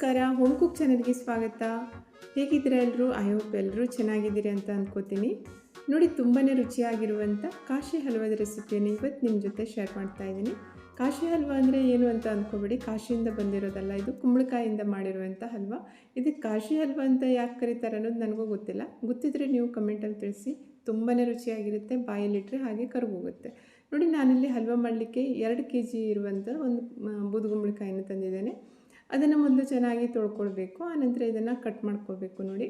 ನಮಸ್ಕಾರ home cook ಚಾನಲ್ಗೆ ಸ್ವಾಗತ. ಹೇಗಿದ್ದೀರಾ ಎಲ್ಲರೂ ಐ ಹೋಪ್ ಎಲ್ಲರೂ ಚೆನ್ನಾಗಿದ್ದೀರಿ ಅಂತ ಅಂದ್ಕೋತೀನಿ ನೋಡಿ ತುಂಬಾ ರುಚಿಯಾಗಿರುವಂಥ ಕಾಶಿ ಹಲ್ವಾದ ರೆಸಿಪಿಯನ್ನು ಇವತ್ತು ನಿಮ್ಮ ಜೊತೆ ಶೇರ್ ಮಾಡ್ತಾ ಇದ್ದೀನಿ. ಕಾಶಿ ಹಲ್ವಾ ಅಂದರೆ ಏನು ಅಂತ ಅಂದ್ಕೋಬೇಡಿ ಕಾಶಿಯಿಂದ ಬಂದಿರೋದಲ್ಲ, ಇದು ಕುಂಬಳಕಾಯಿಂದ ಮಾಡಿರುವಂಥ ಹಲ್ವಾ. ಇದಕ್ಕೆ ಕಾಶಿ ಹಲ್ವಾ ಅಂತ ಯಾಕೆ ಕರೀತಾರೆ ಅನ್ನೋದು ನನಗೂ ಗೊತ್ತಿಲ್ಲ. ಗೊತ್ತಿದ್ರೆ ನೀವು ಕಮೆಂಟಲ್ಲಿ ತಿಳಿಸಿ. ತುಂಬಾ ರುಚಿಯಾಗಿರುತ್ತೆ ಬಾಯಲ್ಲಿಟ್ಟರೆ ಹಾಗೆ ಕರ್ಗೋಗುತ್ತೆ. ನೋಡಿ, ನಾನಿಲ್ಲಿ ಹಲ್ವಾ ಮಾಡಲಿಕ್ಕೆ ಎರಡು ಕೆ ಜಿ ಇರುವಂಥ ಒಂದು ಬೂದುಗುಂಬಳಕಾಯಿನ ತಂದಿದ್ದೇನೆ. ಅದನ್ನು ಮೊದಲು ಚೆನ್ನಾಗಿ ತೊಳ್ಕೊಳ್ಬೇಕು ಆನಂತರ ಇದನ್ನು ಕಟ್ ಮಾಡ್ಕೋಬೇಕು ನೋಡಿ.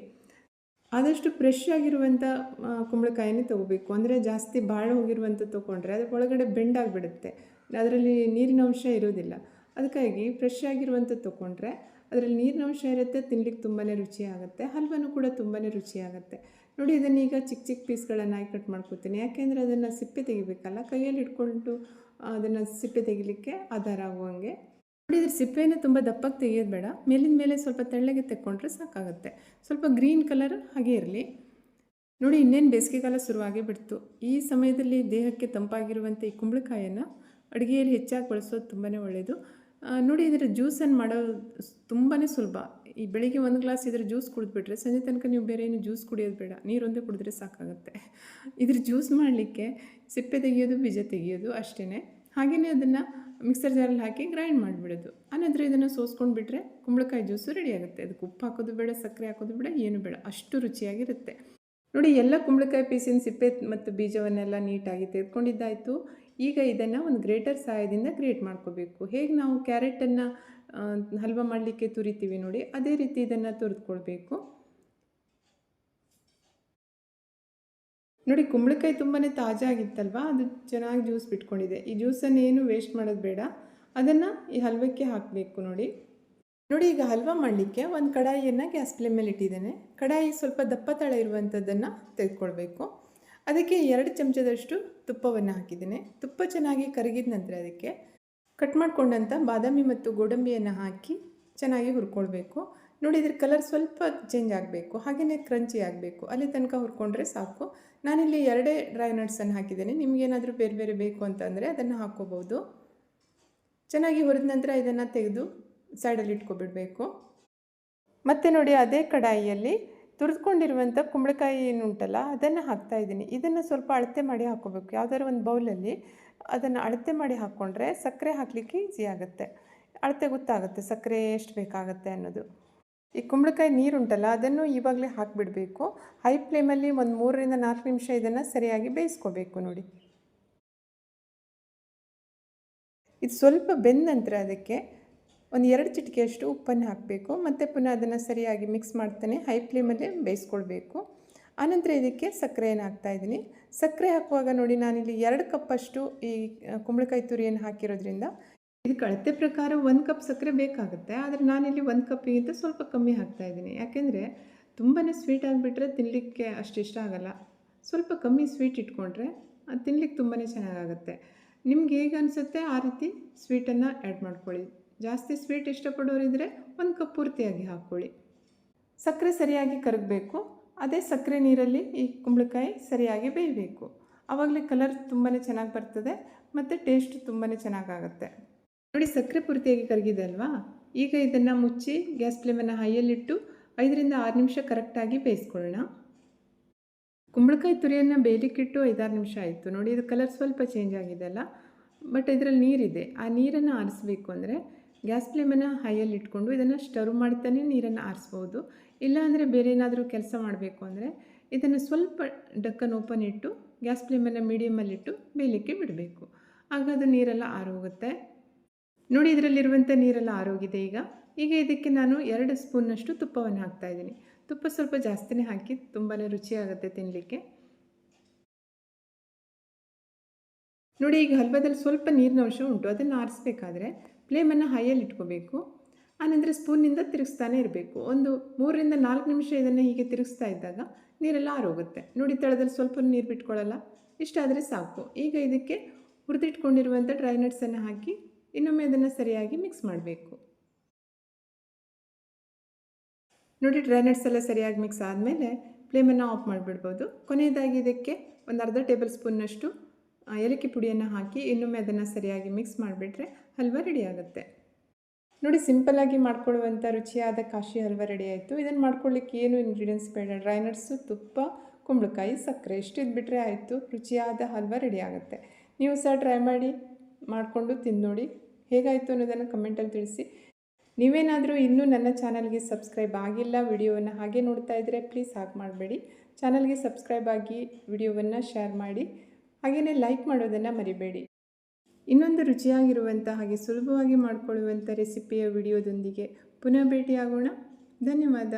ಆದಷ್ಟು ಫ್ರೆಶ್ ಆಗಿರುವಂಥ ಕುಂಬಳಕಾಯಿನೇ ತೊಗೋಬೇಕು. ಅಂದರೆ ಜಾಸ್ತಿ ಬಾಳೆ ಹೋಗಿರುವಂಥ ತೊಗೊಂಡ್ರೆ ಅದ್ರ ಒಳಗಡೆ ಬೆಂಡಾಗಿಬಿಡುತ್ತೆ ಅದರಲ್ಲಿ ನೀರಿನ ಅಂಶ ಇರೋದಿಲ್ಲ. ಅದಕ್ಕಾಗಿ ಫ್ರೆಶ್ ಆಗಿರುವಂಥ ತೊಗೊಂಡ್ರೆ ಅದರಲ್ಲಿ ನೀರಿನ ಅಂಶ ಇರುತ್ತೆ, ತಿನ್ಲಿಕ್ಕೆ ತುಂಬಾ ರುಚಿ ಆಗುತ್ತೆ, ಹಲ್ವನೂ ಕೂಡ ತುಂಬಾ ರುಚಿಯಾಗುತ್ತೆ ನೋಡಿ ಇದನ್ನು ಈಗ ಚಿಕ್ಕ ಚಿಕ್ಕ ಪೀಸ್ಗಳನ್ನಾಗಿ ಕಟ್ ಮಾಡ್ಕೊತೀನಿ. ಯಾಕೆಂದರೆ ಅದನ್ನು ಸಿಪ್ಪೆ ತೆಗಿಬೇಕಲ್ಲ, ಕೈಯಲ್ಲಿ ಇಟ್ಕೊಂಡು ಅದನ್ನು ಸಿಪ್ಪೆ ತೆಗಿಲಿಕ್ಕೆ ಆಧಾರ ಆಗುವಂಗೆ ನೋಡಿ ಇದ್ರ ಸಿಪ್ಪೆಯನ್ನು ತುಂಬ ದಪ್ಪಕ್ಕೆ ತೆಗೆಯೋದು ಬೇಡ. ಮೇಲಿನ ಮೇಲೆ ಸ್ವಲ್ಪ ತೆಳ್ಳಗೆ ತೆಕ್ಕೊಂಡ್ರೆ ಸಾಕಾಗುತ್ತೆ. ಸ್ವಲ್ಪ ಗ್ರೀನ್ ಕಲರ್ ಹಾಗೆ ಇರಲಿ. ನೋಡಿ, ಇನ್ನೇನು ಬೇಸಿಗೆಗಾಲ ಶುರುವಾಗಿ ಬಿಡ್ತು. ಈ ಸಮಯದಲ್ಲಿ ದೇಹಕ್ಕೆ ತಂಪಾಗಿರುವಂಥ ಈ ಕುಂಬಳಕಾಯನ್ನು ಅಡುಗೆಯಲ್ಲಿ ಹೆಚ್ಚಾಗಿ ಬಳಸೋದು ತುಂಬಾ ಒಳ್ಳೆಯದು ನೋಡಿ ಇದರ ಜ್ಯೂಸನ್ನು ಮಾಡೋ ತುಂಬಾ ಸುಲಭ. ಈ ಬೆಳಿಗ್ಗೆ ಒಂದು ಗ್ಲಾಸ್ ಇದ್ರ ಜ್ಯೂಸ್ ಕುಡಿದ್ಬಿಟ್ರೆ ಸಂಜೆ ತನಕ ನೀವು ಬೇರೆ ಏನು ಜ್ಯೂಸ್ ಕುಡಿಯೋದು ಬೇಡ. ನೀರೊಂದೇ ಕುಡಿದ್ರೆ ಸಾಕಾಗುತ್ತೆ. ಇದ್ರ ಜ್ಯೂಸ್ ಮಾಡಲಿಕ್ಕೆ ಸಿಪ್ಪೆ ತೆಗೆಯೋದು, ಬೀಜ ತೆಗೆಯೋದು ಅಷ್ಟೇ ಹಾಗೆಯೇ ಅದನ್ನು ಮಿಕ್ಸರ್ ಜಾರಲ್ಲಿ ಹಾಕಿ ಗ್ರೈಂಡ್ ಮಾಡಿಬಿಡೋದು. ಆನಂತರ ಇದನ್ನು ಸೋಸ್ಕೊಂಡು ಬಿಟ್ಟರೆ ಕುಂಬಳಕಾಯಿ ಜ್ಯೂಸು ರೆಡಿ ಆಗುತ್ತೆ. ಅದಕ್ಕೆ ಉಪ್ಪು ಹಾಕೋದು ಬೇಡ, ಸಕ್ಕರೆ ಹಾಕೋದು ಬೇಡ, ಏನು ಬೇಡ. ಅಷ್ಟು ರುಚಿಯಾಗಿರುತ್ತೆ. ನೋಡಿ, ಎಲ್ಲ ಕುಂಬಳಕಾಯಿ ಪೀಸಿನ ಸಿಪ್ಪೆ ಮತ್ತು ಬೀಜವನ್ನೆಲ್ಲ ನೀಟಾಗಿ ತೆಗೆದುಕೊಂಡಿದ್ದಾಯಿತು. ಈಗ ಇದನ್ನು ಒಂದು ಗ್ರೇಟರ್ ಸಹಾಯದಿಂದ ಗ್ರೇಟ್ ಮಾಡ್ಕೋಬೇಕು. ಹೇಗೆ ನಾವು ಕ್ಯಾರೆಟನ್ನು ಹಲ್ವ ಮಾಡಲಿಕ್ಕೆ ತುರಿತೀವಿ ನೋಡಿ, ಅದೇ ರೀತಿ ಇದನ್ನು ತುರಿದುಕೊಳ್ಬೇಕು. ನೋಡಿ, ಕುಂಬಳಕಾಯಿ ತುಂಬಾ ತಾಜಾ ಆಗಿತ್ತಲ್ವ? ಅದು ಚೆನ್ನಾಗಿ ಜ್ಯೂಸ್ ಬಿಟ್ಕೊಂಡಿದೆ. ಈ ಜ್ಯೂಸನ್ನು ಏನು ವೇಸ್ಟ್ ಮಾಡೋದು ಬೇಡ. ಅದನ್ನು ಈ ಹಲ್ವಕ್ಕೆ ಹಾಕಬೇಕು ನೋಡಿ. ನೋಡಿ, ಈಗ ಹಲ್ವಾ ಮಾಡಲಿಕ್ಕೆ ಒಂದು ಕಡಾಯಿಯನ್ನು ಗ್ಯಾಸ್ ಫ್ಲೇಮ್ ಮೇಲೆ ಇಟ್ಟಿದ್ದೇನೆ. ಕಡಾಯಿ ಸ್ವಲ್ಪ ದಪ್ಪ ತಳ ಇರುವಂಥದ್ದನ್ನು ತೆಗೆದುಕೊಳ್ಬೇಕು. ಅದಕ್ಕೆ ಎರಡು ಚಮಚದಷ್ಟು ತುಪ್ಪವನ್ನು ಹಾಕಿದ್ದೇನೆ. ತುಪ್ಪ ಚೆನ್ನಾಗಿ ಕರಗಿದ ನಂತರ ಅದಕ್ಕೆ ಕಟ್ ಮಾಡಿಕೊಂಡಂಥ ಬಾದಾಮಿ ಮತ್ತು ಗೋಡಂಬಿಯನ್ನು ಹಾಕಿ ಚೆನ್ನಾಗಿ ಹುರ್ಕೊಳ್ಬೇಕು. ನೋಡಿ ಇದ್ರ ಕಲರ್ ಸ್ವಲ್ಪ ಚೇಂಜ್ ಆಗಬೇಕು ಹಾಗೆಯೇ ಕ್ರಂಚಿ ಆಗಬೇಕು. ಅಲ್ಲಿ ತನಕ ಹುರ್ಕೊಂಡ್ರೆ ಸಾಕು. ನಾನಿಲ್ಲಿ ಎರಡೇ ಡ್ರೈ ನಟ್ಸನ್ನು ಹಾಕಿದ್ದೇನೆ. ನಿಮಗೇನಾದರೂ ಬೇರೆ ಬೇರೆ ಬೇಕು ಅಂತಂದರೆ ಅದನ್ನು ಹಾಕ್ಕೋಬೋದು. ಚೆನ್ನಾಗಿ ಹುರಿದ ನಂತರ ಇದನ್ನು ತೆಗೆದು ಸೈಡಲ್ಲಿ ಇಟ್ಕೊಬಿಡಬೇಕು. ಮತ್ತು ನೋಡಿ ಅದೇ ಕಡಾಯಿಯಲ್ಲಿ ತುರಿದ್ಕೊಂಡಿರುವಂಥ ಕುಂಬಳಕಾಯಿ ಏನುಂಟಲ್ಲ ಅದನ್ನು ಹಾಕ್ತಾ ಇದ್ದೀನಿ. ಇದನ್ನು ಸ್ವಲ್ಪ ಅಳತೆ ಮಾಡಿ ಹಾಕ್ಕೋಬೇಕು. ಯಾವುದಾದ್ರು ಒಂದು ಬೌಲಲ್ಲಿ ಅದನ್ನು ಅಳತೆ ಮಾಡಿ ಹಾಕ್ಕೊಂಡ್ರೆ ಸಕ್ಕರೆ ಹಾಕಲಿಕ್ಕೆ ಈಸಿ ಆಗುತ್ತೆ. ಅಳತೆ ಗೊತ್ತಾಗುತ್ತೆ ಸಕ್ಕರೆ ಎಷ್ಟು ಬೇಕಾಗುತ್ತೆ ಅನ್ನೋದು. ಈ ಕುಂಬಳಕಾಯಿ ನೀರುಂಟಲ್ಲ, ಅದನ್ನು ಇವಾಗಲೇ ಹಾಕಿಬಿಡಬೇಕು. ಹೈ ಫ್ಲೇಮಲ್ಲಿ ಒಂದು ಮೂರರಿಂದ ನಾಲ್ಕು ನಿಮಿಷ ಇದನ್ನು ಸರಿಯಾಗಿ ಬೇಯಿಸ್ಕೋಬೇಕು ನೋಡಿ. ಇದು ಸ್ವಲ್ಪ ಬೆಂದ ನಂತರ ಅದಕ್ಕೆ ಒಂದು ಎರಡು ಚಿಟಿಕೆಯಷ್ಟು ಉಪ್ಪನ್ನು ಹಾಕಬೇಕು. ಮತ್ತು ಪುನಃ ಅದನ್ನು ಸರಿಯಾಗಿ ಮಿಕ್ಸ್ ಮಾಡ್ತಾನೆ ಹೈ ಫ್ಲೇಮಲ್ಲಿ ಬೇಯಿಸ್ಕೊಳ್ಬೇಕು. ಆನಂತರ ಇದಕ್ಕೆ ಸಕ್ಕರೆಯನ್ನು ಹಾಕ್ತಾಯಿದ್ದೀನಿ ಸಕ್ಕರೆ ಹಾಕುವಾಗ ನೋಡಿ ನಾನಿಲ್ಲಿ ಎರಡು ಕಪ್ಪಷ್ಟು ಈ ಕುಂಬಳಕಾಯಿ ತುರಿಯನ್ನು ಹಾಕಿರೋದ್ರಿಂದ ಇದಕ್ಕೆ ಅಳತೆ ಪ್ರಕಾರ ಒಂದು ಕಪ್ ಸಕ್ಕರೆ ಬೇಕಾಗುತ್ತೆ, ಆದರೆ ನಾನಿಲ್ಲಿ ಒಂದು ಕಪ್ಪಿಗಿಂತ ಸ್ವಲ್ಪ ಕಮ್ಮಿ ಹಾಕ್ತಾ ಇದ್ದೀನಿ. ಯಾಕೆಂದರೆ ತುಂಬಾ ಸ್ವೀಟ್ ಆಗಿಬಿಟ್ರೆ ತಿನ್ನಲಿಕ್ಕೆ ಅಷ್ಟು ಇಷ್ಟ ಆಗೋಲ್ಲ. ಸ್ವಲ್ಪ ಕಮ್ಮಿ ಸ್ವೀಟ್ ಇಟ್ಕೊಂಡ್ರೆ ಅದು ತಿನ್ಲಿಕ್ಕೆ ತುಂಬಾ ಚೆನ್ನಾಗಾಗುತ್ತೆ. ನಿಮ್ಗೆ ಹೇಗೆ ಅನಿಸುತ್ತೆ ಆ ರೀತಿ ಸ್ವೀಟನ್ನು ಆ್ಯಡ್ ಮಾಡ್ಕೊಳ್ಳಿ. ಜಾಸ್ತಿ ಸ್ವೀಟ್ ಇಷ್ಟಪಡೋರಿದ್ದರೆ ಒಂದು ಕಪ್ ಪೂರ್ತಿಯಾಗಿ ಹಾಕ್ಕೊಳ್ಳಿ. ಸಕ್ಕರೆ ಸರಿಯಾಗಿ ಕರಗಬೇಕು, ಅದೇ ಸಕ್ಕರೆ ನೀರಲ್ಲಿ ಈ ಕುಂಬಳಕಾಯಿ ಸರಿಯಾಗಿ ಬೇಯಬೇಕು. ಆವಾಗಲೇ ಕಲರ್ ತುಂಬಾ ಚೆನ್ನಾಗಿ ಬರ್ತದೆ, ಮತ್ತು ಟೇಸ್ಟ್ ತುಂಬಾ ಚೆನ್ನಾಗಾಗುತ್ತೆ. ನೋಡಿ ಸಕ್ಕರೆ ಪೂರ್ತಿಯಾಗಿ ಕರಗಿದೆ ಅಲ್ವಾ? ಈಗ ಇದನ್ನು ಮುಚ್ಚಿ ಗ್ಯಾಸ್ ಫ್ಲೇಮನ್ನು ಹೈಯಲ್ಲಿಟ್ಟು ಐದರಿಂದ ಆರು ನಿಮಿಷ ಕರೆಕ್ಟಾಗಿ ಬೇಯಿಸ್ಕೊಳ್ಳೋಣ. ಕುಂಬಳಕಾಯಿ ತುರಿಯನ್ನು ಬೇಯಲಿಕ್ಕಿಟ್ಟು ಐದಾರು ನಿಮಿಷ ಆಯಿತು. ನೋಡಿ, ಇದು ಕಲರ್ ಸ್ವಲ್ಪ ಚೇಂಜ್ ಆಗಿದೆ ಅಲ್ಲ? ಬಟ್ ಇದರಲ್ಲಿ ನೀರಿದೆ. ಆ ನೀರನ್ನು ಆರಿಸ್ಬೇಕು ಅಂದರೆ ಗ್ಯಾಸ್ ಫ್ಲೇಮನ್ನು ಹೈಯಲ್ಲಿ ಇಟ್ಕೊಂಡು ಇದನ್ನು ಸ್ಟರ್ವ್ ಮಾಡ್ತಾನೆ ನೀರನ್ನು ಆರಿಸ್ಬೋದು. ಇಲ್ಲಾಂದರೆ ಬೇರೆ ಏನಾದರೂ ಕೆಲಸ ಮಾಡಬೇಕು ಅಂದರೆ ಇದನ್ನು ಸ್ವಲ್ಪ ಡಕ್ಕನ್ ಓಪನ್ ಇಟ್ಟು ಗ್ಯಾಸ್ ಫ್ಲೇಮನ್ನು ಮೀಡಿಯಮಲ್ಲಿಟ್ಟು ಬೇಯಲಿಕ್ಕೆ ಬಿಡಬೇಕು. ಆಗ ಅದು ನೀರೆಲ್ಲ ಆರೋಗುತ್ತೆ. ನೋಡಿ ಇದರಲ್ಲಿರುವಂಥ ನೀರೆಲ್ಲ ಆರೋಗಿದೆ ಈಗ. ಈಗ ಇದಕ್ಕೆ ನಾನು ಎರಡು ಸ್ಪೂನ್ನಷ್ಟು ತುಪ್ಪವನ್ನು ಹಾಕ್ತಾಯಿದ್ದೀನಿ ತುಪ್ಪ ಸ್ವಲ್ಪ ಜಾಸ್ತಿನೇ ಹಾಕಿ ತುಂಬಾ ರುಚಿಯಾಗುತ್ತೆ ತಿನ್ನಲಿಕ್ಕೆ ನೋಡಿ, ಈಗ ಹಲ್ವದಲ್ಲಿ ಸ್ವಲ್ಪ ನೀರಿನ ಅಂಶ ಉಂಟು. ಅದನ್ನು ಆರಿಸ್ಬೇಕಾದ್ರೆ ಫ್ಲೇಮನ್ನು ಹೈಯಲ್ಲಿ ಇಟ್ಕೋಬೇಕು. ಆನಂತರ ಸ್ಪೂನಿಂದ ತಿರುಗಿಸ್ತಾನೆ ಇರಬೇಕು. ಒಂದು ಮೂರರಿಂದ ನಾಲ್ಕು ನಿಮಿಷ ಇದನ್ನು ಹೀಗೆ ತಿರುಗಿಸ್ತಾ ಇದ್ದಾಗ ನೀರೆಲ್ಲ ಆರೋಗುತ್ತೆ. ನೋಡಿ, ತಳದಲ್ಲಿ ಸ್ವಲ್ಪ ನೀರು ಬಿಟ್ಕೊಳ್ಳಲ್ಲ. ಇಷ್ಟಾದರೆ ಸಾಕು. ಈಗ ಇದಕ್ಕೆ ಹುರಿದಿಟ್ಕೊಂಡಿರುವಂಥ ಡ್ರೈ ನಟ್ಸನ್ನು ಹಾಕಿ ಇನ್ನೊಮ್ಮೆ ಅದನ್ನು ಸರಿಯಾಗಿ ಮಿಕ್ಸ್ ಮಾಡಬೇಕು. ನೋಡಿ ಡ್ರೈ ನಟ್ಸ್ ಎಲ್ಲ ಸರಿಯಾಗಿ ಮಿಕ್ಸ್ ಆದಮೇಲೆ ಫ್ಲೇಮನ್ನು ಆಫ್ ಮಾಡಿಬಿಡ್ಬೋದು. ಕೊನೆಯದಾಗಿ ಇದಕ್ಕೆ ಒಂದು ಅರ್ಧ ಟೇಬಲ್ ಸ್ಪೂನ್ನಷ್ಟು ಏಲಕ್ಕಿ ಪುಡಿಯನ್ನು ಹಾಕಿ ಇನ್ನೊಮ್ಮೆ ಅದನ್ನು ಸರಿಯಾಗಿ ಮಿಕ್ಸ್ ಮಾಡಿಬಿಟ್ರೆ ಹಲ್ವ ರೆಡಿ ಆಗುತ್ತೆ. ನೋಡಿ ಸಿಂಪಲ್ಲಾಗಿ ಮಾಡ್ಕೊಳ್ಳುವಂಥ ರುಚಿಯಾದ ಕಾಶಿ ಹಲ್ವ ರೆಡಿ ಆಯಿತು. ಇದನ್ನು ಮಾಡ್ಕೊಳ್ಳಿಕ್ಕೆ ಏನು ಇಂಗ್ರೀಡಿಯೆಂಟ್ಸ್ ಬೇಡ. ಡ್ರೈ ನಟ್ಸು ತುಪ್ಪ, ಕುಂಬಳಕಾಯಿ, ಸಕ್ಕರೆ, ಇಷ್ಟು ಇದ್ಬಿಟ್ರೆ ಆಯಿತು. ರುಚಿಯಾದ ಹಲ್ವ ರೆಡಿ ಆಗುತ್ತೆ. ನೀವು ಸಹ ಟ್ರೈ ಮಾಡಿ. ಮಾಡಿಕೊಂಡು ತಿಂದು ನೋಡಿ ಹೇಗಾಯಿತು ಅನ್ನೋದನ್ನು ಕಮೆಂಟಲ್ಲಿ ತಿಳಿಸಿ. ನೀವೇನಾದರೂ ಇನ್ನೂ ನನ್ನ ಚಾನಲ್ಗೆ ಸಬ್ಸ್ಕ್ರೈಬ್ ಆಗಿಲ್ಲ ವಿಡಿಯೋವನ್ನು ಹಾಗೆ ನೋಡ್ತಾ ಇದ್ದರೆ ಪ್ಲೀಸ್ ಹಾಗೆ ಮಾಡಬೇಡಿ. ಚಾನಲ್ಗೆ ಸಬ್ಸ್ಕ್ರೈಬ್ ಆಗಿ ವಿಡಿಯೋವನ್ನು ಶೇರ್ ಮಾಡಿ. ಹಾಗೆಯೇ ಲೈಕ್ ಮಾಡೋದನ್ನು ಮರಿಬೇಡಿ. ಇನ್ನೊಂದು ರುಚಿಯಾಗಿರುವಂಥ ಹಾಗೆ ಸುಲಭವಾಗಿ ಮಾಡಿಕೊಳ್ಳುವಂಥ ರೆಸಿಪಿಯ ವಿಡಿಯೋದೊಂದಿಗೆ ಪುನಃ ಭೇಟಿಯಾಗೋಣ. ಧನ್ಯವಾದ.